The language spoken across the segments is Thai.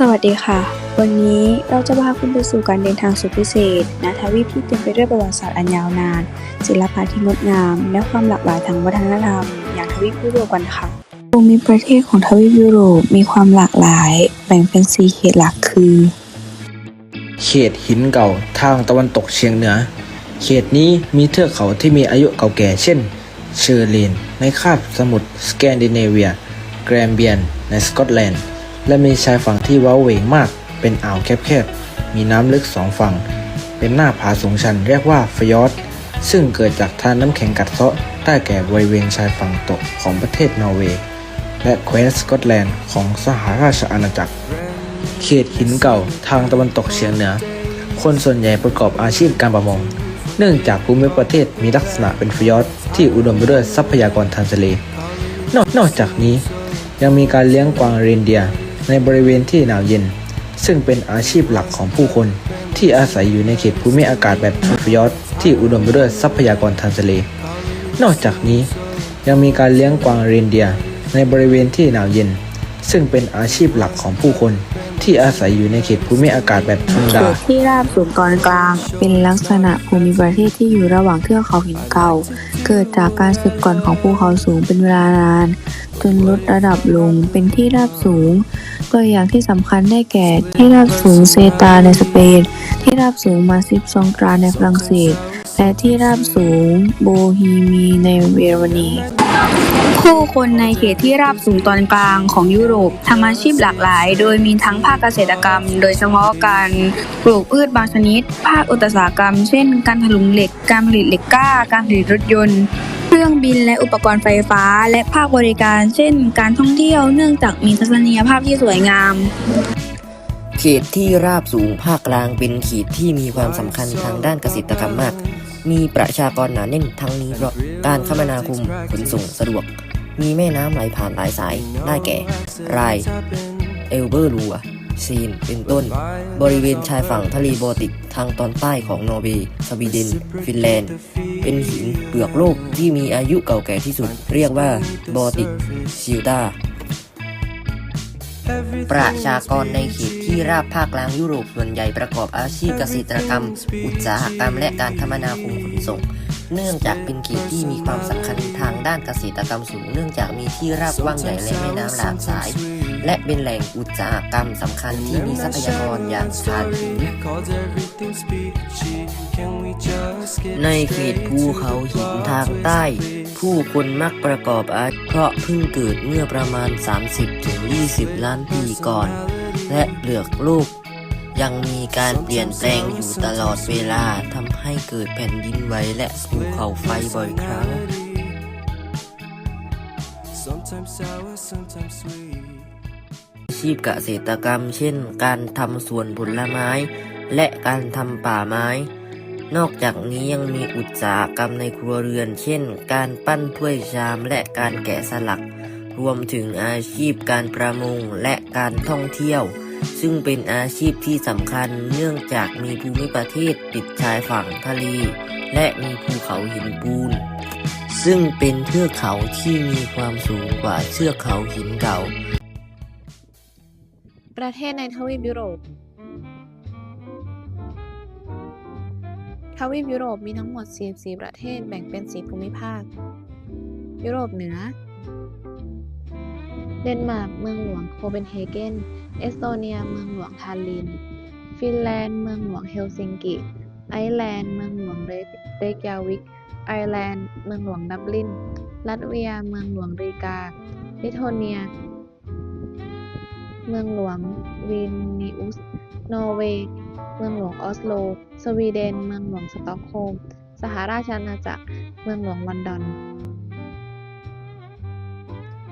สวัสดีค่ะ วันนี้เราจะพาคุณไปสู่การเดินทางสุดพิเศษณทวีปที่เต็มไปด้วยประวัติศาสตร์อันยาวนาน ศิลปะที่งดงาม และความหลากหลายทางวัฒนธรรม อย่างทวีปยุโรปกันค่ะภูมิประเทศของทวีปยุโรปมีความหลากหลาย แบ่งเป็นสีเขตหลักคือ เขตหินเก่าทางตะวันตกเฉียงเหนือ เขตนี้มีเทือกเขาที่มีอายุเก่าแก่เช่น เชอร์เลนในคาบสมุทรสแกนดิเนเวีย แกรมเบียน ในสกอตแลนด์ และมีชายฝั่งที่ว้าเหวงมาก เป็นอ่าวแคบๆ มีน้ำลึกสองฝั่ง เป็นหน้าผาสูงชันเรียกว่าฟยอร์ดซึ่งเกิดจากทานน้ำแข็งกัดเซาะได้แก่บริเวณชายฝั่งตกของประเทศนอร์เวย์ และแคว้นสกอตแลนด์ของสหราชอาณาจักร เขตหินเก่าทางตะวันตกเฉียงเหนือ คนส่วนใหญ่ประกอบอาชีพการประมง เนื่องจากภูมิประเทศมีลักษณะเป็นฟยอร์ดที่อุดมไปด้วยทรัพยากรทางทะเล นอกนอกจากนี้ยังมีการเลี้ยงกวางเรนเดียร์ ในบริเวณที่หนาวเย็น ซึ่งเป็นอาชีพหลักของผู้คนที่อาศัยอยู่ในเขตภูมิอากาศแบบฟยอดที่อุดมไปด้วยทรัพยากรทางทะเล นอกจากนี้ยังมีการเลี้ยงกวางเรนเดียร์ในบริเวณที่หนาวเย็น ซึ่งเป็นอาชีพหลักของผู้คน ที่อาศัยอยู่ในเขตภูมิอากาศแบบธรรมเขดาตที่ราบสูงตอนกลาง เป็นลักษณะภูมิประเทศที่อยู่ระหว่างเทือกเขาหินเก่า เกิดจากการสึกก่อนของภูเขาสูงเป็นเวลานาน จนลดระดับลงเป็นที่ราบสูง ตัวอย่างที่สำคัญได้แก่ ที่ราบสูงเซตาในสเปน ที่ราบสูงมาซิฟซองกราในฝรั่งเศส และที่ราบสูงโบฮีมีในเยอรมนี ผู้คนในเขตที่ราบสูงตอนกลางของยุโรปทำอาชีพหลากหลาย โดยมีทั้งภาคเกษตรกรรม โดยเฉพาะการปลูกพืชบางชนิด ภาคอุตสาหกรรม เช่น การถลุงเหล็ก การผลิตเหล็กกล้า การผลิตรถยนต์เครื่องบินและอุปกรณ์ไฟฟ้าและภาคบริการ เช่น การท่องเที่ยวเนื่องจากมีทัศนียภาพที่สวยงาม เขตที่ราบสูงภาคกลางเป็นเขตที่มีความสำคัญทางด้านเกษตรกรรมมาก มีประชากรหนาแน่นทั้งนี้เพราะการคมนาคมขนส่งสะดวก มีแม่น้ำไหลผ่านหลายสายได้แก่ไรเอลเบอร์ลัวซีน เป็นต้น บริเวณชายฝั่งทะเลบอลติกทางตอนใต้ของนอร์เวย์สวีเดน ฟินแลนด์ เป็นหินเปลือกโลกที่มีอายุเก่าแก่ที่สุด เรียกว่าบอลติกชิลดา ประชากรในเขตที่ราบภาคกลางยุโรปส่วนใหญ่ประกอบอาชีพเกษตรกรรม อุตสาหกรรมและการคมนาคมขนส่ง เนื่องจากเป็นเขตที่มีความสำคัญทางด้านเกษตรกรรมสูง เนื่องจากมีที่ราบกว้างใหญ่และแม่น้ำหลากสาย และเป็นแหล่งอุตสาหกรรมสำคัญที่มีทรัพยากรอย่างถ่านหินในเขตภูเขาหินทางใต้ ผู้คนมักประกอบอาชีพเพราะเพิ่งเกิดเมื่อประมาณ 30-20 ล้านปีก่อน และเปลือกโลกยังมีการเปลี่ยนแปลงอยู่ตลอดเวลาทำให้เกิดแผ่นดินไหวและภูเขาไฟบ่อยครั้ง Sometimes sour, sometimes sweet. อาชีพเกษตรกรรม เช่น การทำสวนผลไม้ และการทำป่าไม้ นอกจากนี้ยังมีอุตสาหกรรมในครัวเรือน เช่น การปั้นถ้วยชามและการแกะสลัก รวมถึงอาชีพการประมงและการท่องเที่ยว ซึ่งเป็นอาชีพที่สำคัญเนื่องจากมีภูมิประเทศติดชายฝั่งทะเลและมีภูเขาหินปูนซึ่งเป็นเทือกเขาที่มีความสูงกว่าเทือกเขาหินเก่า ประเทศในทวีปยุโรป ทวีปยุโรปมีทั้งหมด 44 ประเทศแบ่งเป็น 4 ภูมิภาค ยุโรปเหนือ เดนมาร์กเมืองหลวงโคเปนเฮเกน เอสโตเนีย เมืองหลวงทาลิน ฟินแลนด์ เมืองหลวงเฮลซิงกิ ไอร์แลนด์ เมืองหลวงเรเรกยาวิก ไอร์แลนด์ เมืองหลวงดับลิน ลัตเวีย เมืองหลวงรีกา ลิโทเนีย เมืองหลวงวิลนิอุส นอร์เวย์ เมืองหลวงออสโล สวีเดน เมืองหลวงสต็อกโฮล์ม สหราชอาณาจักร เมืองหลวงลอนดอน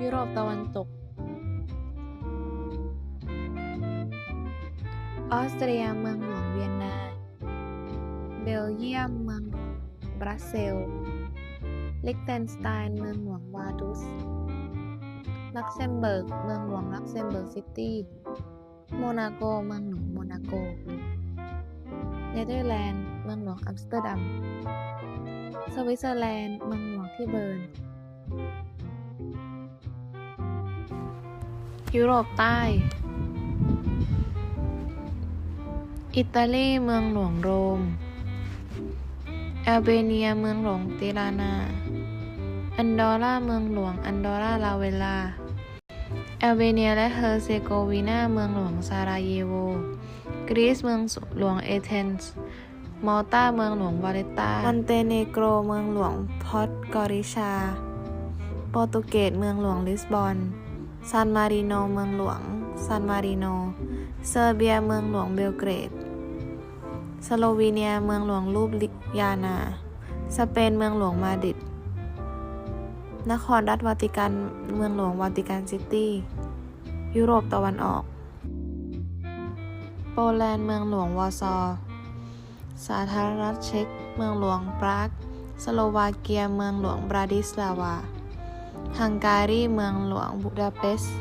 ยุโรปตะวันตก ออสเตรีย เมืองหลวงเวียนนา เบลเยียม เมืองหลวงบรัสเซลส์ลิกเทนสไตน์ เมืองหลวงวาดุส ลักเซมเบิร์ก เมืองหลวงลักเซมเบิร์กซิตี้ โมนาโก เมืองหลวงโมนาโก เนเธอร์แลนด์ เมืองหลวงอัมสเตอร์ดัม สวิตเซอร์แลนด์ เมืองหลวงที่เบิร์น ยุโรปใต้ อิตาลี เมืองหลวงโรม แอลเบเนีย เมืองหลวงติรานาอันดอร่าเมืองหลวง อันดอร่าลาเวลา แอลเบเนียและเฮอร์เซโกวีนาเมืองหลวงซาราเยโว กรีซเมืองหลวงเอเธนส์ มอลตาเมืองหลวงวาเลตตามอนเตเนโกรเมืองหลวงพอดกอริชา โปรตุเกสเมืองหลวงลิสบอน ซานมาริโนเมืองหลวงซานมาริโน เซอร์เบียเมืองหลวงเบลเกรด สโลวีเนียเมืองหลวงลูบลิยานา สเปนเมืองหลวงมาดริด นครรัฐวาติกันเมืองหลวงวาติกันซิตี้ ยุโรปตะวันออก โปแลนด์เมืองหลวงวอร์ซอสาธารณรัฐเช็ก เมืองหลวงปราก สโลวาเกียเมืองหลวงบราดิสลาวา ฮังการีเมืองหลวงบูดาเปสต์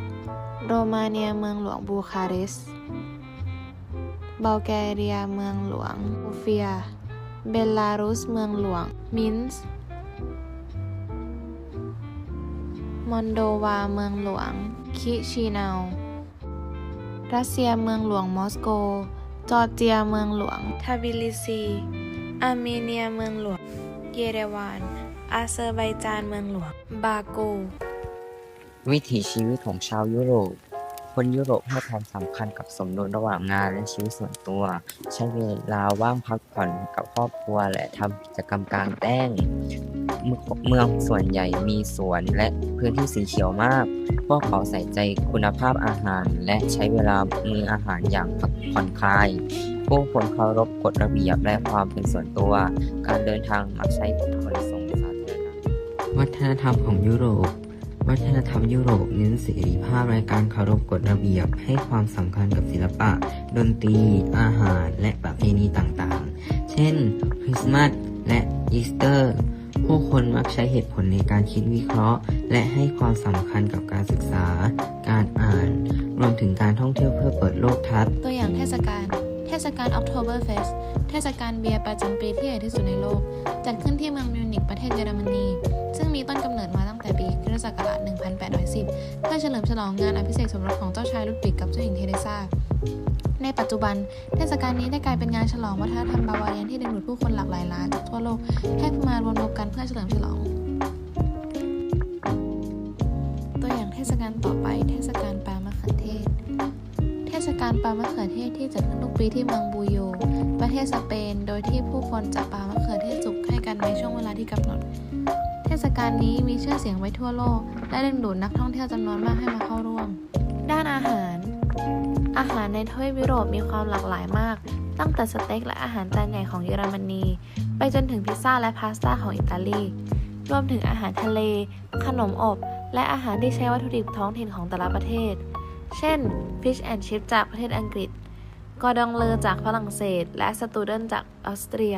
โรมาเนียเมืองหลวงบูคาเรสต์บัลแกเรียเมืองหลวงโซเฟีย เบลารุสเมืองหลวง มินส์ มอนโดวาเมืองหลวง คิชินาวรัสเซียเมืองหลวงมอสโก จอร์เจียเมืองหลวง ทาบิลิซี อาร์เมเนียเมืองหลวง เยเรวาน อาเซอร์ไบจานเมืองหลวง บากู วิถีชีวิตของชาวยุโรป คนยุโรปให้ความสำคัญกับสมดุลระหว่างงานและชีวิตส่วนตัว ใช้เวลาว่างพักผ่อนกับครอบครัวและทำกิจกรรมกลางแจ้ง เมืองส่วนใหญ่มีสวนและพื้นที่สีเขียวมาก พวกเขาใส่ใจคุณภาพอาหาร และใช้เวลามืออาหารอย่างผ่อนคลาย ผู้คนเคารพกฎระเบียบและความเป็นส่วนตัว การเดินทางมักใช้ขนส่งสาธารณะวัฒนธรรมของยุโรป วัฒนธรรมยุโรปเน้นเสรีภาพและการเคารพกฎระเบียบ ให้ความสำคัญกับศิลปะ ดนตรี อาหาร และประเพณีต่างๆ เช่น คริสต์มาสและอีสเตอร์ ผู้คนมักใช้เหตุผลในการคิดวิเคราะห์ และให้ความสำคัญกับการศึกษา การอ่าน รวมถึงการท่องเที่ยวเพื่อเปิดโลกทัศน์ ตัวอย่างเทศกาล ศกาล Oktoberfest เทศกาลเบียร์ประจำปีที่ใหญ่ที่สุดในโลก จัดขึ้นที่เมืองมิวนิกประเทศเยอรมนี ซึ่งมีต้นกำเนิดมาตั้งแต่ปีคริสตศักราช1810 เพื่อเฉลิมฉลองงานอภิเษกสมรสของเจ้าชายลุดวิกกับเจ้าหญิงเทเรซาในปัจจุบัน เทศกาลนี้ได้กลายเป็นงานฉลองวัฒนธรรมบาวาเรียนที่ดึงดูดผู้คนหลากหลายล้านจากทั่วโลกให้มารวมตัวกันเพื่อเฉลิมฉลอง ตัวอย่างเทศกาลต่อไปเทศกาล กาลปามะเขือเทศที่จัดขึ้นทุกปีที่เมืองบูโย ประเทศสเปน โดยที่ผู้คนจะปามะเขือเทศสุกให้กันในช่วงเวลาที่กำหนด เทศกาลนี้มีชื่อเสียงไว้ทั่วโลก และดึงดูดนักท่องเที่ยวจำนวนมากให้มาเข้าร่วม ด้านอาหาร อาหารในทวีปยุโรปมีความหลากหลายมาก ตั้งแต่สเต็กและอาหารจานใหญ่ของเยอรมนี ไปจนถึงพิซซ่าและพาสต้าของอิตาลี รวมถึงอาหารทะเล ขนมอบ และอาหารที่ใช้วัตถุดิบท้องถิ่นของแต่ละประเทศ เช่น Fish and Chip จากประเทศอังกฤษ กอดองเลอจากฝรั่งเศส และสตูเดนจากออสเตรีย